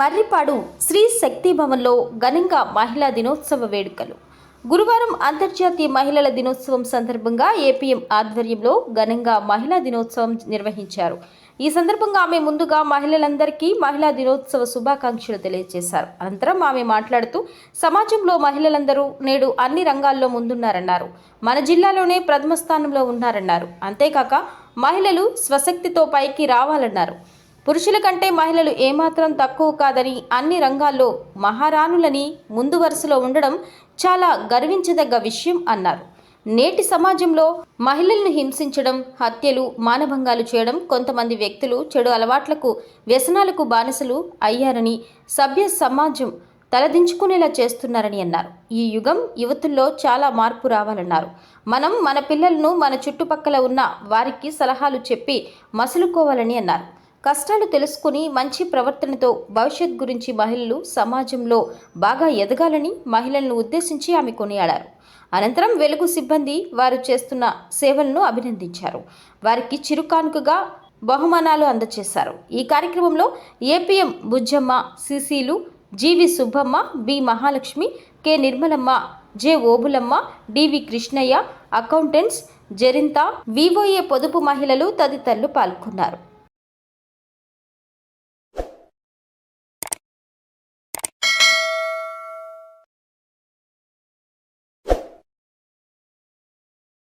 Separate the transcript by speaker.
Speaker 1: మర్రిపాడు శ్రీ శక్తి భవన్లో ఘనంగా మహిళా దినోత్సవ వేడుకలు. గురువారం అంతర్జాతీయ మహిళల దినోత్సవం సందర్భంగా ఏపీఎం ఆధ్వర్యంలో ఘనంగా మహిళా దినోత్సవం నిర్వహించారు. ఈ సందర్భంగా ఆమె ముందుగా మహిళలందరికీ మహిళా దినోత్సవ శుభాకాంక్షలు తెలియజేశారు. అనంతరం ఆమె మాట్లాడుతూ సమాజంలో మహిళలందరూ నేడు అన్ని రంగాల్లో ముందున్నారన్నారు. మన జిల్లాలోనే ప్రథమ స్థానంలో ఉన్నారన్నారు. అంతేకాక మహిళలు స్వశక్తితో పైకి రావాలన్నారు. పురుషుల కంటే మహిళలు ఏమాత్రం తక్కువ కాదని అన్ని రంగాల్లో మహారాణులని ముందు వరుసలో ఉండడం చాలా గర్వించదగ్గ విషయం అన్నారు. నేటి సమాజంలో మహిళలను హింసించడం హత్యలు మానభంగాలు చేయడం కొంతమంది వ్యక్తులు చెడు అలవాట్లకు వ్యసనాలకు బానిసలు అయ్యారని సభ్య సమాజం తలదించుకునేలా చేస్తున్నారని అన్నారు. ఈ యుగం యువతుల్లో చాలా మార్పు రావాలన్నారు. మనం మన పిల్లలను మన చుట్టుపక్కల ఉన్న వారికి సలహాలు చెప్పి మసులుకోవాలని అన్నారు. కష్టాలు తెలుసుకుని మంచి ప్రవర్తనతో భవిష్యత్ గురించి మహిళలు సమాజంలో బాగా ఎదగాలని మహిళలను ఉద్దేశించి ఆమె కొనియాడారు. అనంతరం వెలుగు సిబ్బంది వారు చేస్తున్న సేవలను అభినందించారు. వారికి చిరుకానుకగా బహుమానాలు అందజేశారు ఈ కార్యక్రమంలో APM Bujjamma సిసిలు GV Subbamma B Mahalakshmi K Nirmalamma J Obulamma DV Krishnayya accountants జరింత VOA పొదుపు మహిళలు తదితరులు పాల్గొన్నారు.